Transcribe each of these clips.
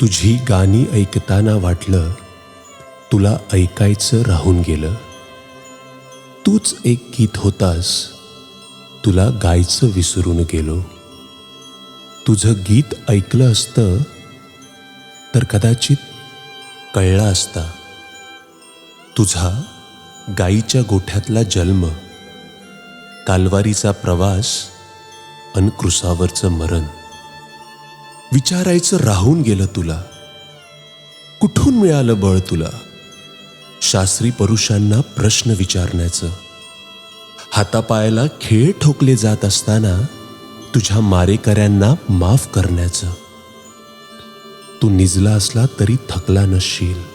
तुझी गाणी ऐकताना वाटलं तुला ऐकायचं राहून गेलं. तूच एक गीत होतास तुला गायचं विसरून गेलो. तुझं गीत ऐकलं असतं तर कदाचित कळला असता. तुझा गाईच्या गोठ्यातला जन्म कालवारीचा प्रवास अन कृसावरचं मरण. विचारायचं राहून गेलं तुला? कुठून मिळालं बळ तुला? शास्त्री पुरुषांना प्रश्न विचारण्याचं. हातापायाला खेळ ठोकले जात असताना तुझ्या मारेकऱ्यांना माफ करण्याचं. तू निजला असला तरी थकला नसशील.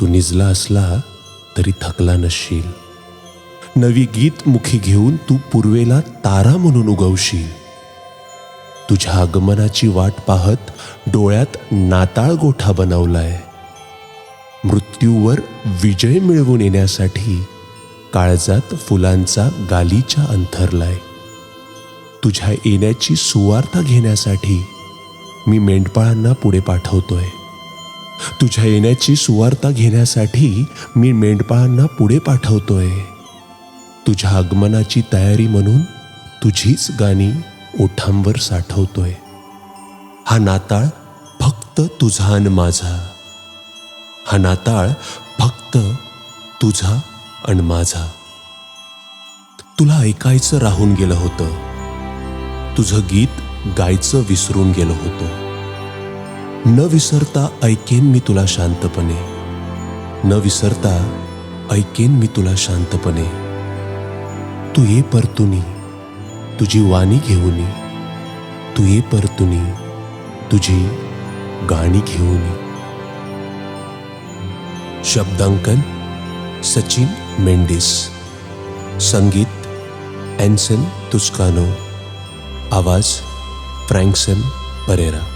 तू निजला असला तरी थकला नसशील. नवी गीत मुखी घेऊन तू पूर्वेला तारा म्हणून उगवशील. तुझ्या आगमनाची वाट पाहत डोळ्यात नाताळ गोठा बनवलाय. मृत्यूवर विजय मिळवून येण्यासाठी काळजात फुलांचा गालीचा अंथरलाय. तुझ्या येण्याची सुवार्ता घेण्यासाठी मी मेंढपाळांना पुढे पाठवतोय. तुझ्या येण्याची सुवार्ता घेण्यासाठी मी मेंढपाळांना पुढे पाठवतोय. तुझ्या आगमनाची तयारी म्हणून तुझीच गाणी ओठांवर साठवतोय. हा नाताळ फक्त तुझा आणि माझा. हा नाताळ फक्त तुझा आणि माझा. तुला ऐकायचं राहून गेलं होतं. तुझं गीत गायचं विसरून गेलो होतो. न विसरता ऐकेन मी तुला शांतपणे. न विसरता ऐकेन मी तुला शांतपणे. तू ये परतुनी. तुझी वाणी घेऊन तू ये परतुनी तुझी गाणी घेऊन शब्दांकन सचिन मेंडिस. संगीत एन्सन तुस्कानो. आवाज फ्रँकसन परेरा.